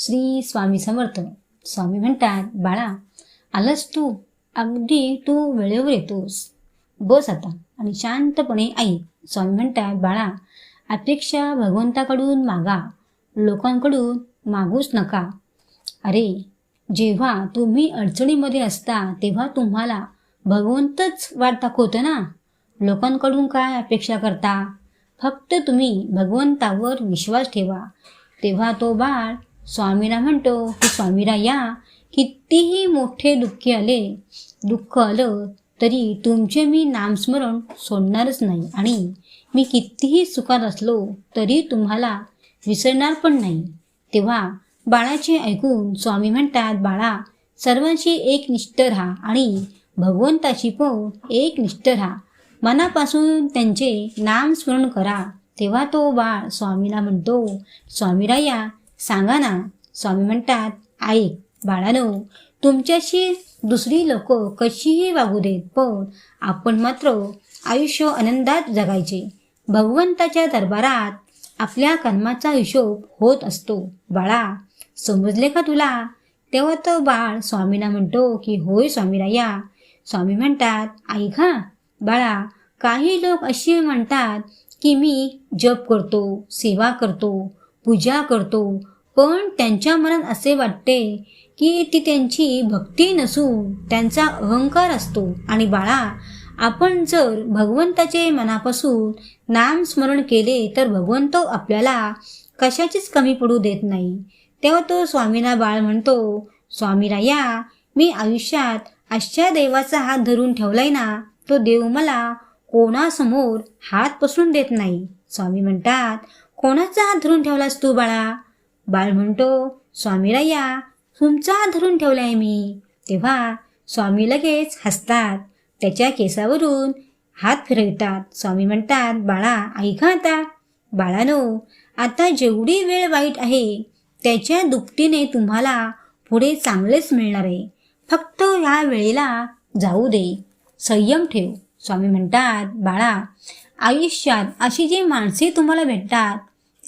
श्री स्वामी समर्थ. स्वामी म्हणतात बाळा आलंस तू? अगदी तू वेळेवर येतोस. बस आता आणि शांतपणे ऐक स्वामी म्हणतात बाळा अपेक्षा भगवंताकडून मागा. लोकांकडून मागूच नका. अरे जेव्हा तुम्ही अडचणीमध्ये असता तेव्हा तुम्हाला भगवंतच वाट दाखवतो ना? लोकांकडून काय अपेक्षा करता? फक्त तुम्ही भगवंतावर विश्वास ठेवा. तेव्हा तो बाळ स्वामीला म्हणतो की स्वामीरा या. कितीही मोठे दुःखी आले दुःख आलं तरी तुमचे मी नामस्मरण सोडणारच नाही. आणि मी कितीही सुखात असलो तरी तुम्हाला विसरणार पण नाही. तेव्हा बाळाचे ऐकून स्वामी म्हणतात बाळा सर्वांशी एक निष्ठ राहा आणि भगवंताची पण एक निष्ठ राहा. मनापासून त्यांचे नामस्मरण करा. तेव्हा तो बाळ स्वामीला म्हणतो स्वामीराया सांगा ना. स्वामी म्हणतात आई बाळानो तुमच्याशी दुसरी लोक कशीही वागू देत पण आपण मात्र आयुष्य आनंदात जगायचे. भगवंताच्या दरबारात आपल्या कर्माचा हिशोब होत असतो. बाळा समजले का तुला? तेव्हा तो बाळ स्वामीना म्हणतो की होय स्वामीराया. स्वामी म्हणतात आई घा बाळा काही लोक असे म्हणतात की मी जप करतो सेवा करतो पूजा करतो. पण त्यांच्या मनात असे वाटते की ती त्यांची भक्ती नसून त्यांचा अहंकार असतो. आणि बाळा आपण जर भगवंताचे मनापासून नामस्मरण केले तर भगवंत आपल्याला कशाचीच कमी पडू देत नाही. तेव्हा तो स्वामीना बाळ म्हणतो स्वामीराया मी आयुष्यात अशा देवाचा हात धरून ठेवलाय ना तो देव मला कोणासमोर हात पसरून देत नाही. स्वामी म्हणतात कोणाचा हात धरून ठेवलास तू बाळा? बाळ म्हणतो स्वामीराया तुमचा हात धरून ठेवलाय मी. तेव्हा स्वामी लगेच हसतात. त्याच्या केसावरून हात फिरवितात. स्वामी म्हणतात बाळा ऐका आता. बाळानो आता जेवढी वेळ वाईट आहे त्याच्या दुपटीने तुम्हाला पुढे चांगलेच मिळणार आहे. फक्त ह्या वेळेला जाऊ दे. संयम ठेव. स्वामी म्हणतात बाळा आयुष्यात अशी जी माणसे तुम्हाला भेटतात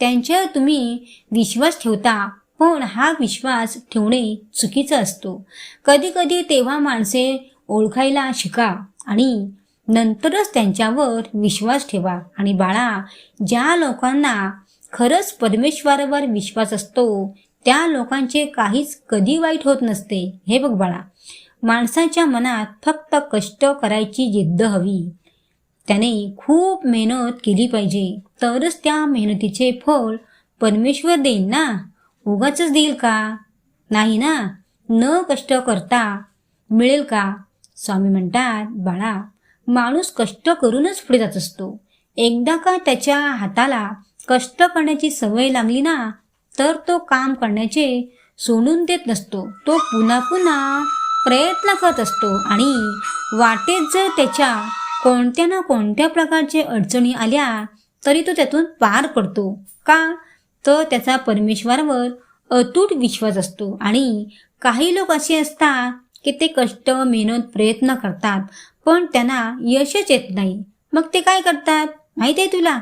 त्यांच्यावर तुम्ही विश्वास ठेवता पण हा विश्वास ठेवणे चुकीचा असतो. कधीकधी तेव्हा माणसे ओळखायला शिका आणि नंतरच त्यांच्यावर विश्वास ठेवा. आणि बाळा ज्या लोकांना खरंच परमेश्वरावर विश्वास असतो त्या लोकांचे काहीच कधी वाईट होत नसते. हे बघ बाळा माणसाच्या मनात फक्त कष्ट करायची जिद्द हवी. त्याने खूप मेहनत केली पाहिजे. तरच त्या मेहनतीचे फळ परमेश्वर देईल ना? उगाच देईल का? नाही ना? न कष्ट करता मिळेल का? स्वामी म्हणतात बाळा माणूस कष्ट करूनच पुढे जात असतो. एकदा का त्याच्या हाताला कष्ट करण्याची सवय लागली ना तर तो काम करण्याचे सोडून देत नसतो. तो पुन्हा पुन्हा प्रयत्न करत असतो आणि वाटेत जर त्याच्या कोणत्या ना कोणत्या प्रकारचे अडचणी आल्या तरी तो त्यातून पार पडतो. का? तर त्याचा परमेश्वरावर अतूट विश्वास असतो. आणि काही लोक असे असतात की ते कष्ट मेहनत प्रयत्न करतात पण त्यांना यशच येत नाही. मग ते काय करतात? माहिती आहे तुला?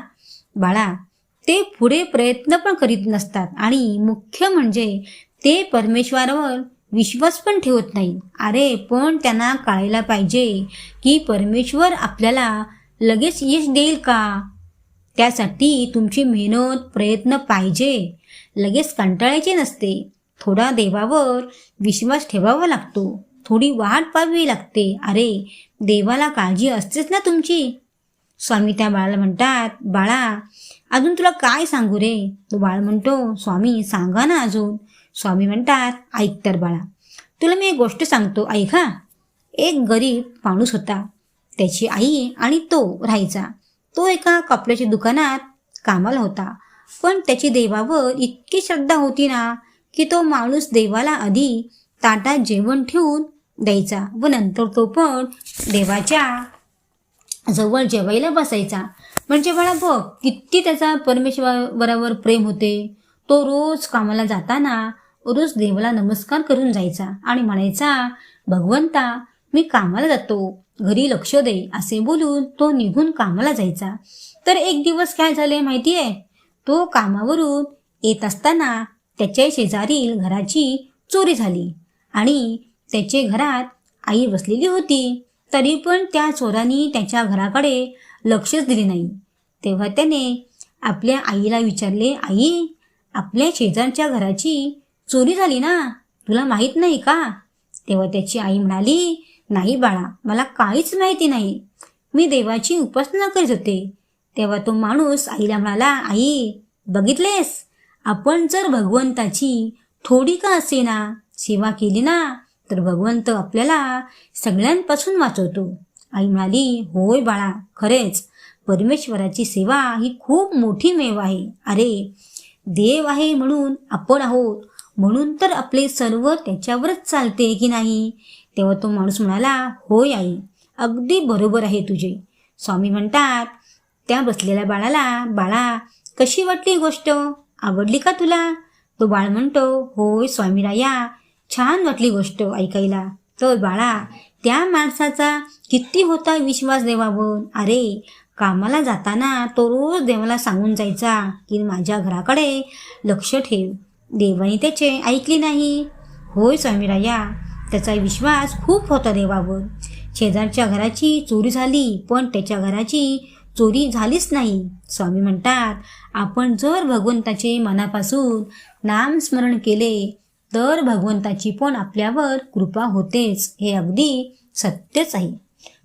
बाळा ते पुढे प्रयत्न पण करीत नसतात. आणि मुख्य म्हणजे ते परमेश्वरावर विश्वास पण ठेवत नाही. अरे पण त्यांना कळायला पाहिजे की परमेश्वर आपल्याला लगेच यश देईल का? त्यासाठी तुमची मेहनत प्रयत्न पाहिजे. लगेच कंटाळायचे नसते. थोडा देवावर विश्वास ठेवावा लागतो. थोडी वाट पाहावी लागते. अरे देवाला काळजी असतेच ना तुमची? स्वामी त्या बाळाला म्हणतात बाळा अजून तुला काय सांगू रे? तो बाळ म्हणतो स्वामी सांगा ना अजून. स्वामी म्हणतात ऐक तर बाळा तुला मी एक गोष्ट सांगतो ऐका एक गरीब माणूस होता. त्याची आई आणि तो राहायचा. तो एका कपड्याच्या दुकानात कामाला होता. पण त्याची देवावर इतकी श्रद्धा होती ना की तो माणूस देवाला आधी ताटात जेवण ठेवून द्यायचा व नंतर तो पण देवाच्या जवळ जेवायला बसायचा. म्हणजे बाळा बघ किती त्याचा परमेश्वरावर प्रेम होते. तो रोज कामाला जाताना रोज देवाला नमस्कार करून जायचा आणि म्हणायचा भगवंता मी कामाला जातो. घरी लक्ष दे. असे बोलून तो निघून कामाला जायचा. तर एक दिवस काय झाले माहिती आहे तो कामावरून येत असताना त्याच्या शेजारील घराची चोरी झाली आणि त्याचे घरात आई बसलेली होती. तरी पण त्या चोरांनी त्याच्या घराकडे लक्षच दिले नाही. तेव्हा त्याने आपल्या आईला विचारले आई आपल्या शेजारच्या घराची चोरी झाली ना? तुला माहीत नाही का? तेव्हा त्याची आई म्हणाली नाही बाळा मला काहीच माहिती नाही. मी देवाची उपासना करीत होते. तेव्हा तो माणूस आईला म्हणाला आई बघितलेस? आपण जर भगवंताची थोडी का असेना सेवा केली ना तर भगवंत आपल्याला सगळ्यांपासून वाचवतो. आई म्हणाली होय बाळा खरेच. परमेश्वराची सेवा ही खूप मोठी मेव आहे. अरे देव आहे म्हणून आपण आहोत. म्हणून तर आपले सर्व त्याच्यावरच चालते की नाही? तेव्हा तो माणूस म्हणाला होय आई अगदी बरोबर आहे तुझे. स्वामी म्हणतात त्या बसलेल्या बाळाला बाळा कशी वाटली गोष्ट? आवडली का तुला? तो बाळ म्हणतो होय स्वामीराया छान वाटली गोष्ट ऐकायला. तर बाळा त्या माणसाचा किती होता विश्वास देवावर. अरे कामाला जाताना तो रोज देवाला सांगून जायचा की माझ्या घराकडे लक्ष ठेव. देवाने त्याचे ऐकले नाही. होय स्वामीराया त्याचा विश्वास खूप होता देवावर. शेजारच्या घराची चोरी झाली पण त्याच्या घराची चोरी झालीच नाही. स्वामी म्हणतात आपण जर भगवंताचे मनापासून नामस्मरण केले तर भगवंताची पण आपल्यावर कृपा होतेच हे अगदी सत्यच आहे.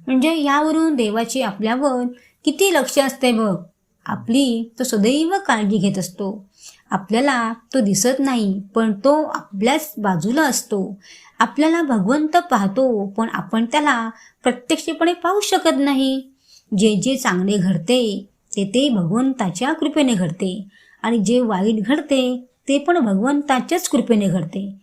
म्हणजे यावरून देवाची आपल्यावर किती लक्ष असते बघ. आपली तो सदैव काळजी घेत असतो. आपल्याला तो दिसत नाही पण तो आपल्याच बाजूला असतो. आपल्याला भगवंत पाहतो पण आपण त्याला प्रत्यक्षपणे पाहू शकत नाही. जे जे चांगले घडते ते ते भगवंताच्या कृपेने घडते. आणि जे वाईट घडते ते पण भगवंताच्याच कृपेने घडते.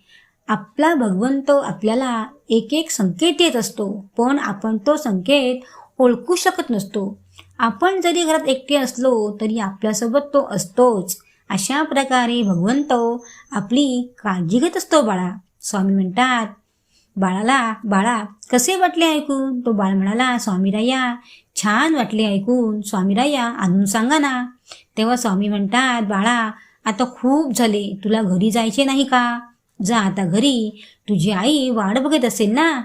आपला भगवंत आपल्याला एक एक संकेत येत असतो पण आपण तो संकेत ओळखू शकत नसतो. आपण जरी घरात एकटे असलो तरी आपल्यासोबत तो असतोच. अशा प्रकारे भगवंत आपली काळजी घेत असतो बाळा. स्वामी म्हणतात बाळाला बाळा कसे वाटले ऐकून? तो बाळ म्हणाला स्वामीराया छान वाटले ऐकून. स्वामीराया आणून सांगा ना. तेव्हा स्वामी म्हणतात बाळा आता खूप झाले. तुला घरी जायचे नाही का? जा आता घरी. तुझी आई वाट बघत असेल ना?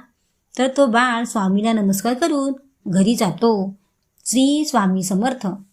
तर तो बाळ स्वामीला नमस्कार करून घरी जातो. श्री स्वामी समर्थ.